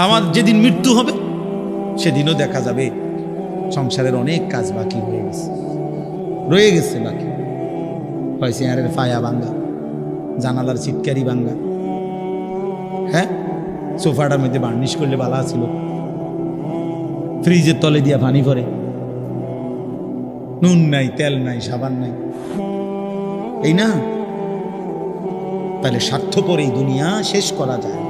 আমার যেদিন মৃত্যু হবে, সেদিনও দেখা যাবে। সংসারের অনেক কাজ বাকি হয়ে গেছে। রয়ে গেছে বাকি। হয় চেয়ারের ফায়া ভাঙ্গা, জানালার চিটকারি ভাঙ্গা। হ্যাঁ? সোফাটার মধ্যে বার্নিশ করলে ভালো ছিল। ফ্রিজের তলে দিয়া পানি ভরে। নুন নাই, তেল নাই, সাবান নাই। এই না? তাহলে স্বার্থপর এই দুনিয়া শেষ করা যায়।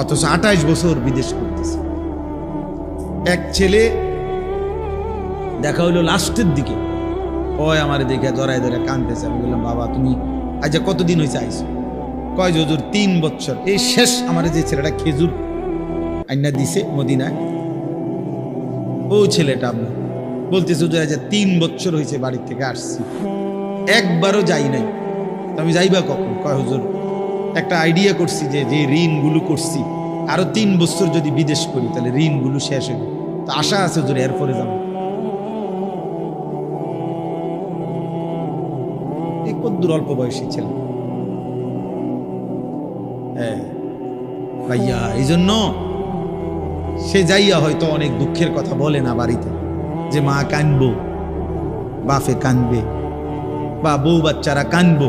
অথচ আঠাইশ বছর বিদেশ করতেছে। এক ছেলে দেখা হইল লাস্টের দিকে। ওই আমার দেখে জড়াই ধরে কানতেছে আমি বললাম, বাবা, তুমি আজ কতদিন হয়েছে আইসো কয় জজুর তিন বছর এই শেষ আমার যে ছেলেটা খেজুর আইনা দিছে মদিনায়, ও ছেলেটা আমরা বলতেছে, হুজুর, আজ তিন বছর হয়েছে বাড়ির থেকে আসছি। একবারও যাই নাই। আমি যাইবা কখন? কয়, হুজুর একটা আইডিয়া করছি যে যে ঋণগুলো করছি, আরও তিন বছর যদি বিদেশ করি, তাহলে ঋণগুলো শেষ হবে তো আশা আছে হুজুর এরপরে যাব। কদ্দুর অল্প বয়সী ছেলে। হ্যাঁ। ভাইয়া এই জন্য সে যাইয়া হয়তো অনেক দুঃখের কথা বলে না বাড়িতে, যে মা কানবো বাফে কানবে, বা বউ বাচ্চারা কানবো।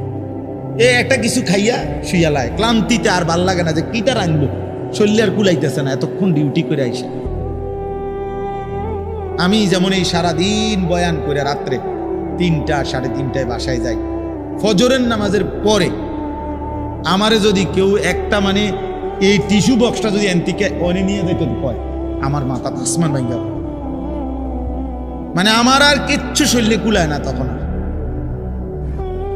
এ একটা কিছু খাইয়া শুয়ালায় ক্লান্তিতে আর ভালো লাগে না যে কিটা রাখব শরীরে আর কুলাইতেছে না, এতক্ষণ ডিউটি করে আইসে। আমি যেমন এই সারাদিন বয়ান করে রাত্রে তিনটা, সাড়ে তিনটায় বাসায় যাই। ফজরের নামাজের পরে আমারে যদি কেউ একটা মানে এই টিস্যু বক্সটা যদি এনতিকে অনে নিয়ে যেত কয় আমার মাথা আসমান ভাঙ্গা। মানে আমার আর কিচ্ছু শরীরে কুলায় না তখন আর।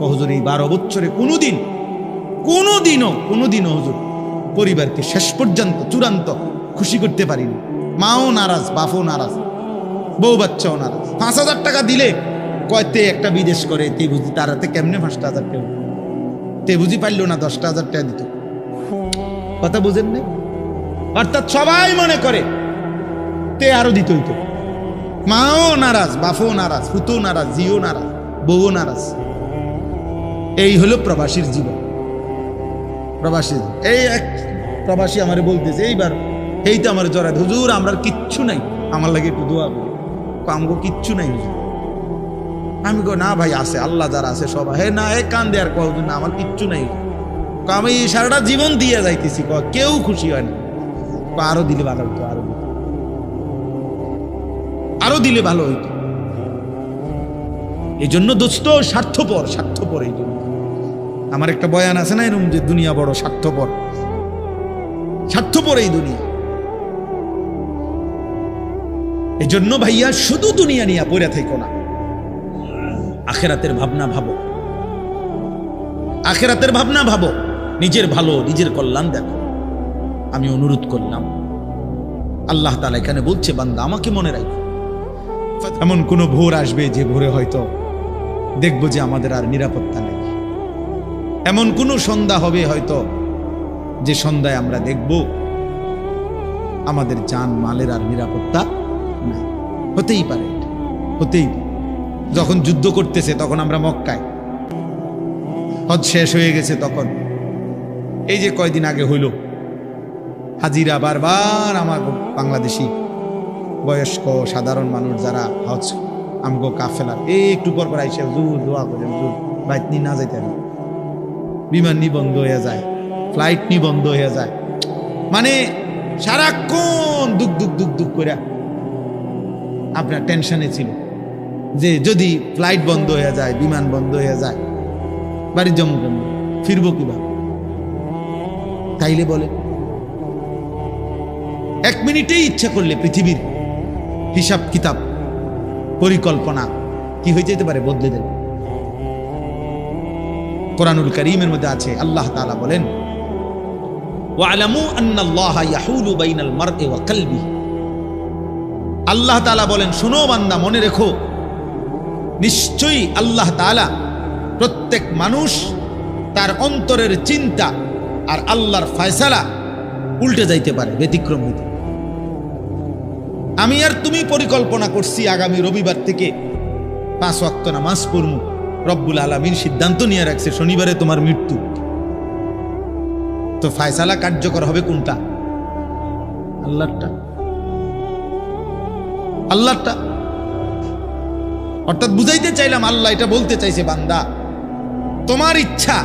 হজুর, এই বারো বছরে কোনোদিন, কোনোদিনও কোনোদিনও হজুর পরিবারকে শেষ পর্যন্ত, চূড়ান্ত খুশি করতে পারিনি। মাও নারাজ, বাপও নারাজ, বউ বাচ্চাও নারাজ। পাঁচ হাজার টাকা দিলে কয়তে একটা বিদেশ করে তে বুঝি তারাতে কেমনে পাঁচটা হাজার টাকা? তে বুঝি পারল না, দশটা হাজার টাকা দিত। কথা বুঝেন নাই? অর্থাৎ সবাই মনে করে, তে আরও দিত হইতো। মাও নারাজ, বাপও নারাজ ফুতো নারাজ জিও নারাজ, বউও নারাজ। এই হলো প্রবাসীর জীবন। প্রবাসী, এই এক প্রবাসী আমার বলতেছে, এইবার এই তো আমার জড়ায় হুজুর, আমরা কিচ্ছু নাই। আমার লাগে একটু দোয়া করি। কিচ্ছু নাই হুজুর। আমি কো না ভাই, আছে, আল্লাহ যারা আছে, সব হে না হে কান্দে আর কও না, আমার কিচ্ছু নাই আমি সারাটা জীবন দিয়ে যাইতেছি, ক, কেউ খুশি হয় না। আরও দিলে ভালো হইতো, আরও আরও দিলে ভালো হইতো। এই জন্য দোস্ত স্বার্থপর স্বার্থপর এই আমার একটা বয়ান আছে না এরকম যে দুনিয়া বড় স্বার্থপর? স্বার্থপর এই দুনিয়া। এই জন্য ভাইয়া শুধু দুনিয়া নিয়ে পড়ে থাইকো না। আখেরাতের ভাবনা ভাবো। আখেরাতের ভাবনা ভাবো। নিজের ভালো, নিজের কল্যাণ দেখো। আমি অনুরোধ করলাম, আল্লাহ তালা এখানে বলছে, বান্দা, আমাকে মনে রাখো। এমন কোনো ভোর আসবে যে ভোরে হয়তো দেখব যে আমাদের আর নিরাপত্তা নেই। এমন কোনো সন্ধ্যা হবে হয়তো যে সন্ধ্যায় আমরা দেখব আমাদের জান মালের আর নিরাপত্তা নাই। হতেই পারে, হতেই যখন যুদ্ধ করতেছে তখন আমরা মক্কায়। হজ শেষ হয়ে গেছে তখন। এই যে কয়দিন আগে হইল, হাজিরা বারবার আমার বাংলাদেশি বয়স্ক সাধারণ মানুষ যারা হজ আমগো কাফেলার। এই একটু পর পর আইসে জুর দোয়া করে জুর বাইক নিয়ে না যাইতে না বিমান নি বন্ধ হয়ে যায়। ফ্লাইট নি বন্ধ হয়ে যায়। মানে সারাক্ষণ দুক দুক দুক দুক করে আপনার টেনশনে ছিল। যে যদি ফ্লাইট বন্ধ হয়ে যায়, বিমান বন্ধ হয়ে যায় বাড়ির জমু কেন ফিরবো কীভাবে? তাইলে বলে, এক মিনিটেই ইচ্ছা করলে পৃথিবীর হিসাব কিতাব পরিকল্পনা। কি হয়ে যেতে পারে বদলে দেবে? কোরআনুল করিমের মধ্যে আছে, আল্লাহ তাআলা বলেন আল্লাহ বলেন, শুনো বান্দা, মনে রেখো, নিশ্চয়ই আল্লাহ প্রত্যেক মানুষ তার অন্তরের চিন্তা আর আল্লাহর ফয়সালা উল্টে যাইতে পারে, ব্যতিক্রম হইতে। আমি আর তুমি পরিকল্পনা করছি আগামী রবিবার থেকে পাঁচ ওয়াক্ত নামাজ পড়মু। রব্বুল আলমীর সিদ্ধান্ত নিয়ে রাখছে, শনিবারে তোমার মৃত্যু। তো ফায়সালা কার্যকর হবে কোনটা? আল্লাহটা আল্লাহটা অর্থাৎ বুঝাইতে চাইলাম, আল্লাহ এটা বলতে চাইছে, বান্দা, তোমার ইচ্ছা,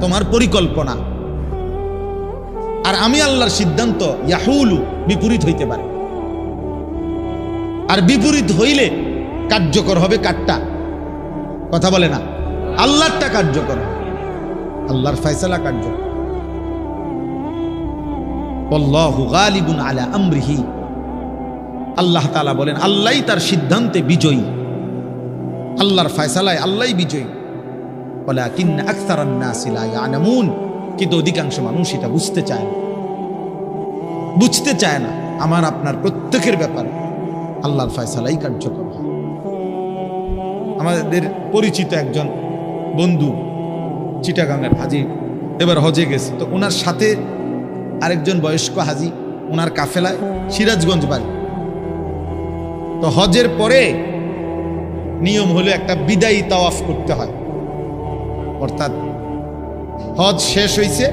তোমার পরিকল্পনা। আর আমি আল্লাহর সিদ্ধান্ত, ইয়াহুলু, বিপরীত হইতে পারে। আর বিপরীত হইলে কার্যকর হবে কাটটা কথা বলে না। আল্লাহরটা কার্যকর। আল্লাহর ফয়সালা কার্যকর। আল্লাহু আলা আমরিহি। আল্লাহ তাআলা বলেন, আল্লাহই তার সিদ্ধান্তে বিজয়ী। আল্লাহর ফয়সালায় আল্লাহই বিজয়ী। কিন্তু অধিকাংশ মানুষ এটা বুঝতে চায় না। বুঝতে চায় না। আমার, আপনার প্রত্যেকের ব্যাপারে। আল্লাহর ফয়সালাই কার্যকর হয়। আমাদের পরিচিত একজন বন্ধু চিটাগাঙ্গের হাজি, এবার হজে গেছে। তো ওনার সাথে আরেকজন বয়স্ক হাজি ওনার কাফেলায় সিরাজগঞ্জ বাড়ি। তো হজের পরে নিয়ম হলো একটা বিদায়ী তাওয়াফ করতে হয়। অর্থাৎ হজ শেষ হয়েছে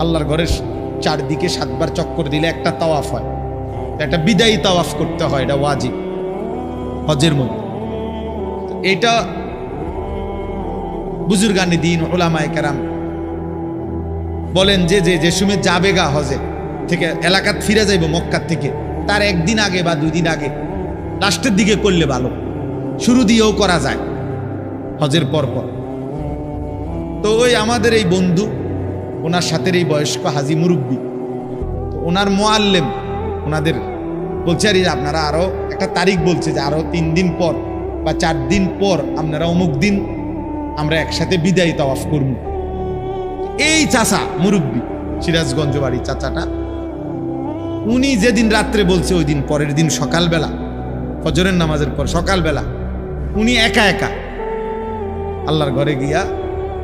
আল্লাহর ঘরের চারদিকে সাতবার চক্কর দিলে একটা তাওয়াফ হয়। একটা বিদায়ী তাওয়াফ করতে হয়, এটা ওয়াজিব। হজের মধ্যে। এটা বুজুর্গানি দিন ওলামায় কেরাম বলেন, যে যে যে সময় যাবে গা হজে থেকে এলাকাত ফিরে যাইব মক্কার থেকে, তার একদিন আগে বা দুই দিন আগে লাস্টের দিকে করলে ভালো। শুরু দিয়েও করা যায় হজের পর পর তো ওই আমাদের এই বন্ধু, ওনার সাথে এই বয়স্ক হাজি মুরব্বী ওনার মোয়াল্লেম ওনাদের বলছে আর আপনারা আরও একটা তারিখ বলছে যে আরও তিন দিন পর বা চার দিন পর আপনারা অমুক দিন আমরা একসাথে বিদায় তাওয়াফ করব। এই চাচা মুরব্বী, সিরাজগঞ্জ বাড়ি চাচাটা, উনি যেদিন রাত্রে বলছে ওই দিন পরের দিন সকালবেলা, ফজরের নামাজের পর সকালবেলা, উনি একা একা আল্লাহর ঘরে গিয়া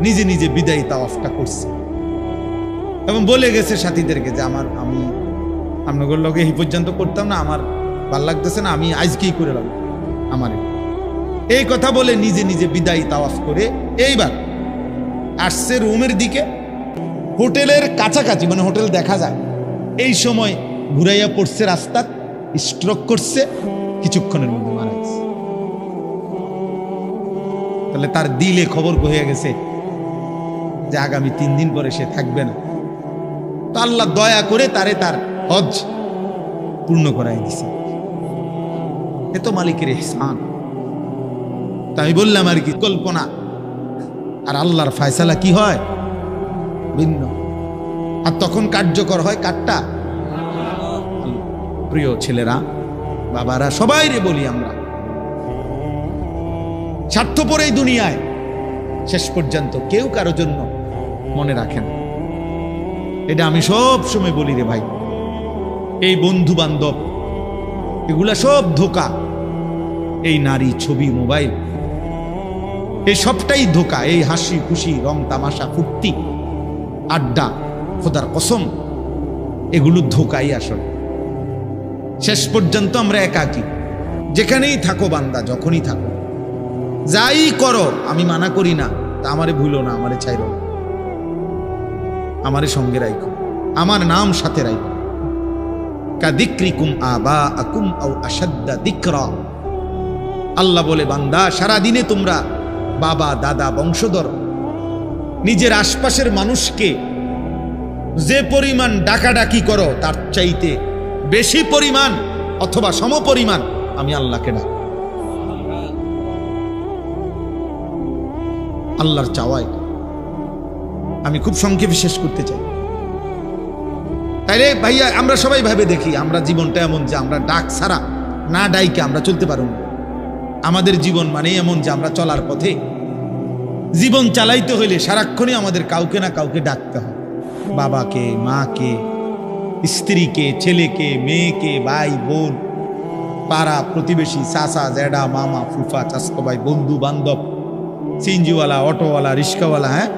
নিজে নিজে বিদায়ী তাওয়াফটা করছে। এবং বলে গেছে সাথীদেরকে যে আমার আমি আপনাদের লগে এই পর্যন্ত করতাম না, আমার ভালো লাগতেছে না, আমি আজকেই করে লাগ আমার। এই কথা বলে নিজে নিজে বিদায়ী তাওয়াফ করে এইবার আসছে রুমের দিকে। হোটেলের কাছাকাছি মানে হোটেল দেখা যায়। এই সময় ঘুরাইয়া পড়ছে রাস্তা স্ট্রোক করছে, কিছুক্ষণের মধ্যে মারা গেছে। তাহলে তার দিলে খবর হয়ে গেছে যে আগামী তিন দিন পরে সে থাকবে না। তো আল্লাহ দয়া করে তারে তার হজ পূর্ণ করাই দিছে। এ তো মালিকের ইহসান। তাই বললাম, আর কি কল্পনা? আর আল্লাহর ফায়সালা কি হয়? ভিন্ন। আর তখন কার্যকর হয় কাঠটা প্রিয় ছেলেরা, বাবারা সবাই রে বলি আমরা, স্বার্থপর এই দুনিয়ায় শেষ পর্যন্ত কেউ কারও জন্য মনে রাখেন এটা আমি সব সময় বলি রে ভাই। এই বন্ধু বান্ধব এগুলা সব ধোকা। এই নারী ছবি, মোবাইল, এই সবটাই ধোকা। এই হাসি, খুশি, রং, তামাশা, ফুর্তি, আড্ডা, খোদার কসম, এগুলো ধোকাই আসলে। শেষ পর্যন্ত আমরা একাকি। যেখানেই থাকো বান্দা, যখনই থাকো। যাই করো, আমি মানা করি না। তা আমারে ভুলো না, আমারে চাইরো না। আমারে সঙ্গে রাখো আমার নাম সাথে রাখো কাদিক্রিকুম আবা আকুম আও আসাদ্দা দিকরা। আল্লাহ বলে, বান্দা সারা দিনে তোমরা বাবা, দাদা, বংশধর, নিজের আশপাশের মানুষকে যে পরিমাণ ডাকাডাকি করো, তার চাইতে বেশি পরিমাণ অথবা সমপরিমাণ আমি আল্লাহকে ডাক। আল্লাহর চাওয়াই আমি খুব সংক্ষেপে শেষ করতে চাই। তাইলে ভাইয়া, আমরা সবাই ভাবে দেখি, আমরা জীবনটা এমন যে আমরা ডাক ছাড়া না ডাইকে আমরা চলতে পারব আমাদের জীবন মানে এমন যে আমরা চলার পথে জীবন চালাইতে হইলে সারাক্ষণই আমাদের কাউকে না কাউকে ডাকতে হয়। বাবাকে, মাকে, স্ত্রীকে, ছেলেকে, মেয়েকে, ভাই, বোন, পাড়া, প্রতিবেশী, চাচা জ্যাডা মামা, ফুফা চাস্তো ভাই, বন্ধু, বান্ধব, সিনজিওয়ালা, অটোওয়ালা, রিক্সাওয়ালা হ্যাঁ?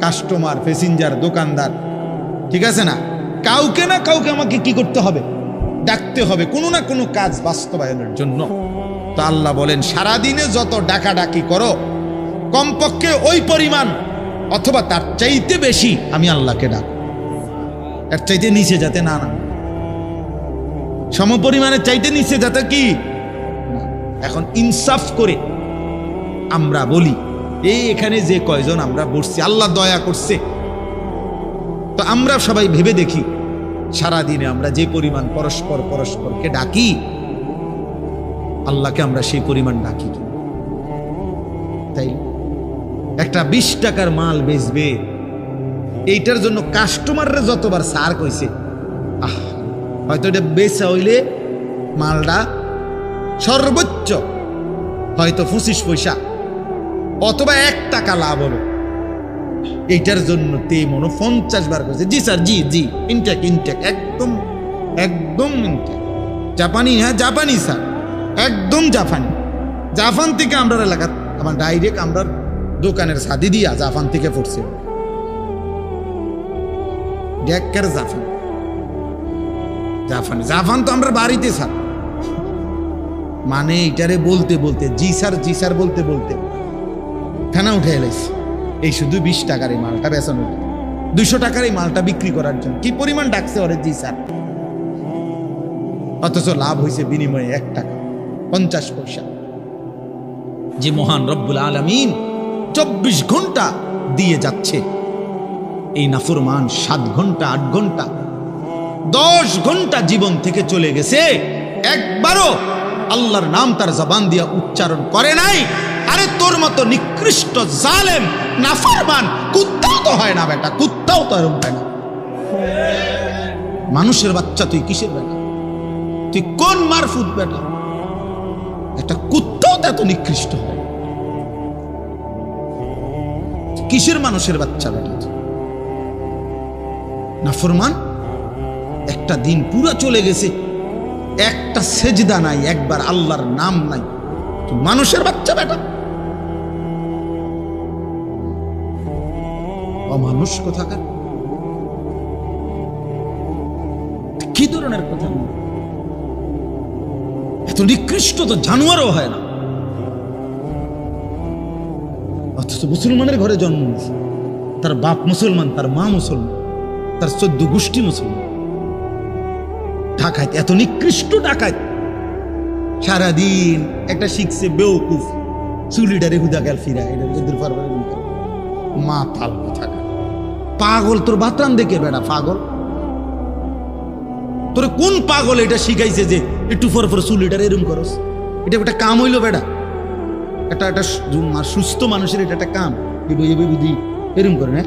কাস্টমার, প্যাসেঞ্জার, দোকানদার, ঠিক আছে না? কাউকে না কাউকে আমাকে কি করতে হবে? ডাকতে হবে, কোনো না কোনো কাজ বাস্তবায়নের জন্য। তো আল্লাহ বলেন, সারাদিনে যত ডাকাডাকি করো, কমপক্ষে ওই পরিমাণ, অথবা তার চাইতে বেশি আমি আল্লাহকে ডাক। এর চাইতে নিচে যাতে না না সমপরিমাণের চাইতে নিচে যাতে কি? এখন ইনসাফ করে আমরা বলি এই এখানে যে কয়জন আমরা বসছি, আল্লাহ দয়া করছে। তো আমরা সবাই ভেবে দেখি সারা দিনে আমরা যে পরিমাণ পরস্পর পরস্পরকে ডাকি, আল্লাহকে আমরা সেই পরিমাণ ডাকি তাই একটা বিশ টাকার মাল বেচবে, এইটার জন্য কাস্টমাররা যতবার সার কইছে, আহ, হয়তো এটা বেচা হইলে মালটা সর্বোচ্চ হয়তো পঁচিশ পয়সা, অথবা এক টাকা লাভ হলো। এইটার জন্য তে মনে পঞ্চাশ বার করেছে। জি স্যার, জি জি। ইনটেক ইনটেক একদম একদম ইনটেক জাপানি হ্যাঁ জাপানি স্যার। একদম জাপানি। জাপান থেকে আমরা এলাকা, আমার ডাইরেক্ট আমরা দোকানের সাদি দিয়া জাপান থেকে পড়ছে। ডেকের জাফান জাফানি জাফান তো আমরা বাড়িতে স্যার। মানে এটারে বলতে বলতে, জি স্যার জি স্যার বলতে বলতে। ফেনা উঠে এলাইছি। এই শুধু বিশ টাকার এই মালটা বেচানো দুইশো টাকার এই মালটা বিক্রি করার জন্য। কি পরিমাণ ডাকছে ওরে? জি স্যার। অথচ লাভ হয়েছে বিনিময়ে এক টাকা, পঞ্চাশ পয়সা। যে মহান রব্বুল আলমিন, চব্বিশ ঘণ্টা দিয়ে যাচ্ছে। এই নাফরমান সাত ঘণ্টা, আট ঘণ্টা, দশ ঘণ্টা জীবন থেকে চলে গেছে। একবারও আল্লাহর নাম তার জবান দিয়া উচ্চারণ করে নাই। আরে তোর মতো নিকৃষ্ট জালেম, নাফরমান, কুত্তাও তো হয় না বেটা, কুত্তাও তো এরকম হয় না। মানুষের বাচ্চা তুই কিসের বেটা? তুই কোন মারফুত বেটা? একটা কুত্তাও তো এত নিকৃষ্ট হয় কিসের মানুষের বাচ্চা বেটা? নাফরমান, একটা দিন পুরা চলে গেছে, একটা সেজদা নাই, একবার আল্লাহর নাম নাই। মানুষের বাচ্চা বেটা? অমানুষ কোথাকার? কি ধরনের কথা? এত নিকৃষ্ট তো জানোয়ারও হয় না। অথচ মুসলমানের ঘরে জন্ম তার বাপ মুসলমান, তার মা মুসলমান, তার চোদ্দ গোষ্ঠী মুসলমান। ডাকাত এত নিকৃষ্ট ডাকাত। সারাদিন একটা শিখছে বেউকুফ চুলিটারে হুদা গেল ফিরা এটা এদের পারবে মা থাল কথা পাগল, তোর বাতরান দেখে বেড়া, পাগল। তোর কোন পাগল এটা শিখাইছে যে একটু ফর ফর চুল এটা এরম করস? এটা একটা কাম হইল বেড়া। এটা একটা সুস্থ মানুষের এটা একটা কাম। এবে বুদ্ধি এরম করে না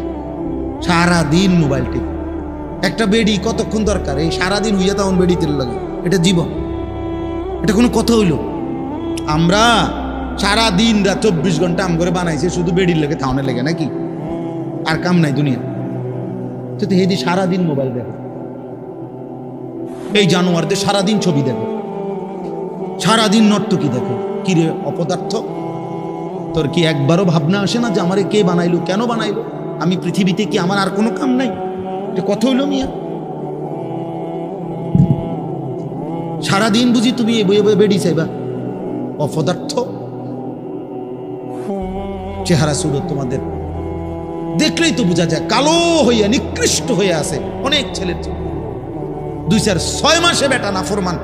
সারাদিন মোবাইল টিপ। একটা বেডি কতক্ষণ দরকার? এই সারাদিন হইয়া তখন বেডি তেল লাগে। এটা জীবন। এটা কোনো কথা হইল? আমরা সারা দিন রাত চব্বিশ ঘণ্টা আম করে বানাইছে, শুধু বেডির লেগে থাউনের লেগে, নাকি? আর কাম নাই দুনিয়া তো হেদি সারাদিন মোবাইল দেখে। এই জানোয়ারদের সারাদিন ছবি দেখে। সারাদিন নর্তকী দেখে। কিরে অপদার্থ। তোর কি একবারও ভাবনা আসে না যে আমারে কে বানাইলো, কেন বানাইলো? আমি পৃথিবীতে কি আমার আর কোনো কাম নাই? এটা কথা হইল মিয়া। সারাদিন বুঝি তুমি এ বয়ে বয়ে বেড়ি চাইবা অপদার্থ। চেহারা সুরত তোমাদের। দেখলেই তো বোঝা যায় কালো হইয়া নিকৃষ্ট হয়ে আছে অনেক ছেলের দুই চার ছয় মাসে বেটা না ফরমান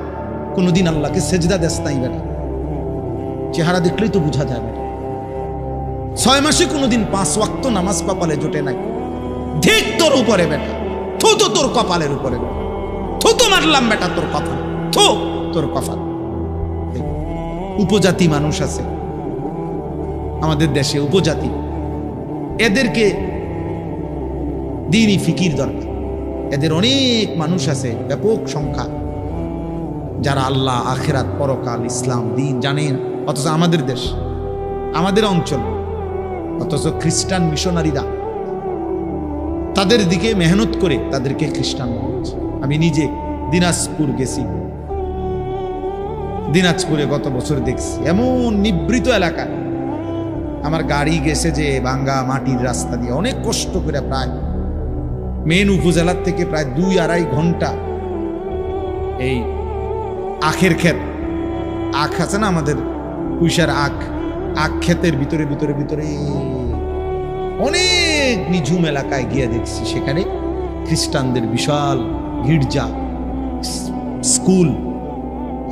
কোনোদিন আল্লাহকে সেজদা দেশ নাই বেটা। চেহারা দেখলেই তো বোঝা যায় বেটা। ছয় মাসে কোনোদিন পাঁচ ওয়াক্ত নামাজ কপালে জোটে নাই। ঠিক তোর উপরে বেটা। থু তো তোর কপালের উপরে। বেটা থু তো মারলাম বেটা তোর কপাল থু তোর কপাল। উপজাতি মানুষ আছে। আমাদের দেশে উপজাতি এদেরকে দিনই ফিকির দরকার। এদের অনেক মানুষ আছে, ব্যাপক সংখ্যা, যারা আল্লাহ, আখেরাত, পরকাল, ইসলাম, দিন জানেন, অথচ আমাদের দেশ, আমাদের অঞ্চল, অথচ খ্রিস্টান মিশনারিরা তাদের দিকে মেহনত করে তাদেরকে খ্রিস্টান আমি নিজে দিনাজপুর গেছি। দিনাজপুরে গত বছর দেখছি, এমন নিবৃত এলাকা। আমার গাড়ি গেছে যে ভাঙ্গা মাটির রাস্তা দিয়ে। অনেক কষ্ট করে প্রায়। মেন উপজেলার থেকে প্রায় দুই আড়াই ঘণ্টা এই আখের ক্ষেত। আখ আছে না আমাদের পুইশার আখ? আখ ক্ষেতের ভিতরে ভিতরে ভিতরে অনেক নিঝুম এলাকায় গিয়ে দেখছি সেখানে খ্রিস্টানদের বিশাল গির্জা, স্কুল,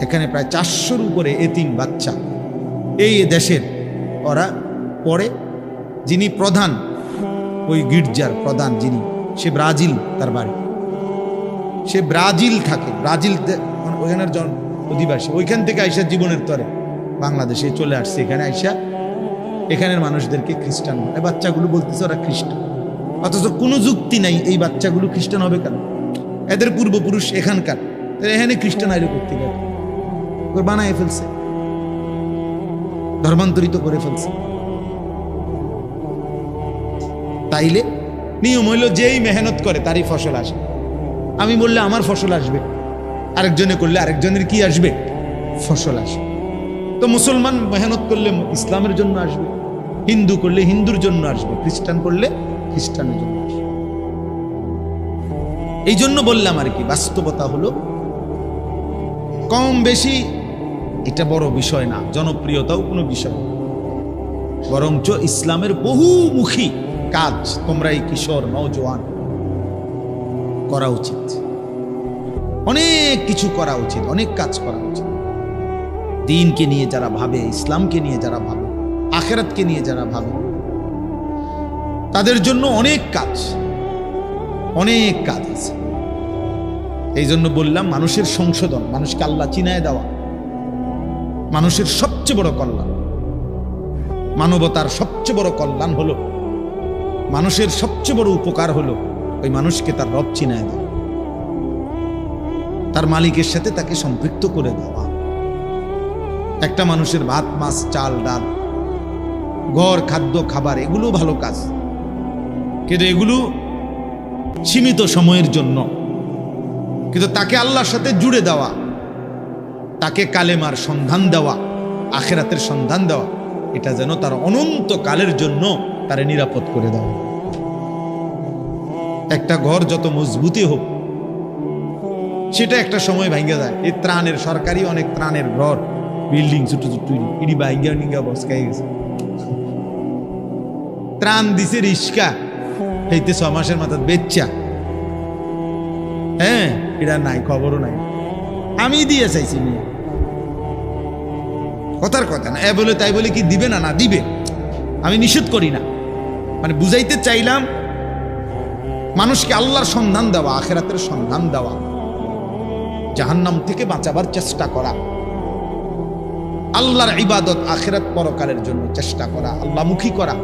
এখানে প্রায় চারশোর উপরে এতিম বাচ্চা। এই দেশের ওরা পড়ে যিনি প্রধান, ওই গির্জার প্রধান যিনি, সে ব্রাজিল, তার বাড়ি। সে ব্রাজিল থাকে, ব্রাজিল মানে ওইখানের জন অধিবাসী, ওইখান থেকে আইসা জীবনের তরে বাংলাদেশে চলে আসছে। এখানে আইসা এখানের মানুষদেরকে খ্রিস্টান এই বাচ্চাগুলো বলতেছে ওরা খ্রিস্টান। অথচ কোনো যুক্তি নাই, এই বাচ্চাগুলো খ্রিস্টান হবে কেন? এদের পূর্বপুরুষ এখানকার। এখানে খ্রিস্টান আইলো করতে গেল। বানায় ফেলছে। ধর্মান্তরিত করে ফেলছে। তাইলে? নিয়ম হইল যেই মেহনত করে তারই ফসল আসে। আমি বললে আমার ফসল আসবে। আরেকজনে করলে আরেকজনের কি আসবে? ফসল আসবে তো মুসলমান মেহনত করলে ইসলামের জন্য আসবে। হিন্দু করলে হিন্দুর জন্য আসবে। খ্রিস্টান করলে খ্রিস্টানের জন্য আসবে। এই জন্য বললাম আর কি, বাস্তবতা হলো কম বেশি এটা বড় বিষয় না, জনপ্রিয়তাও কোনো বিষয় বরঞ্চ ইসলামের বহুমুখী কাজ তোমরা এই কিশোর, নওজোয়ান করা উচিত। অনেক কিছু করা উচিত, অনেক কাজ করা উচিত। দিনকে নিয়ে যারা ভাবে, ইসলামকে নিয়ে যারা ভাবে, আখেরাতকে নিয়ে যারা ভাবে, তাদের জন্য অনেক কাজ অনেক কাজ আছে। এই জন্য বললাম, মানুষের সংশোধন, মানুষকে আল্লাহ চিনায় দেওয়া, মানুষের সবচেয়ে বড় কল্যাণ, মানবতার সবচেয়ে বড় কল্যাণ হলো মানুষের সবচেয়ে বড় উপকার হলো ওই মানুষকে তার রব চিনায় দেওয়া। তার মালিকের সাথে তাকে সম্পৃক্ত করে দেওয়া। একটা মানুষের ভাত, মাছ, চাল, ডাল, ঘর, খাদ্য, খাবার, এগুলো ভালো কাজ। কিন্তু এগুলো সীমিত সময়ের জন্য। কিন্তু তাকে আল্লাহর সাথে জুড়ে দেওয়া, তাকে কালেমার সন্ধান দেওয়া, আখেরাতের সন্ধান দেওয়া, এটা যেন তার অনন্ত কালের জন্য তারে নিরাপদ করে দেওয়া একটা ঘর যত মজবুতি হোক, সেটা একটা সময় ভাঙ্গে যায়। এই ত্রাণের সরকারি অনেক ত্রাণের ঘর। বিল্ডিং ছোট ছোট ইডি ভাঙ্গা, নিঙ্গা বসকাই গেছে। ত্রাণ দিছে রিস্কা, হইতে ছ মাসের মাথা বেচ্চা। হ্যাঁ এটা নাই, খবরও নাই। আমি দিয়ে চাইছি নিয়ে কথার কথা না, এ বলে তাই বলে কি দিবে না না দিবে? আমি নিষেধ করি না। মানে বুঝাইতে চাইলাম, মানুষকে আল্লাহর সন্ধান দেওয়া, আখেরাতের সন্ধান দেওয়া, জাহান্নাম থেকে বাঁচাবার চেষ্টা করা, আল্লাহর ইবাদত আখেরাত পরকারের জন্য চেষ্টা করা, আল্লাহমুখী করা।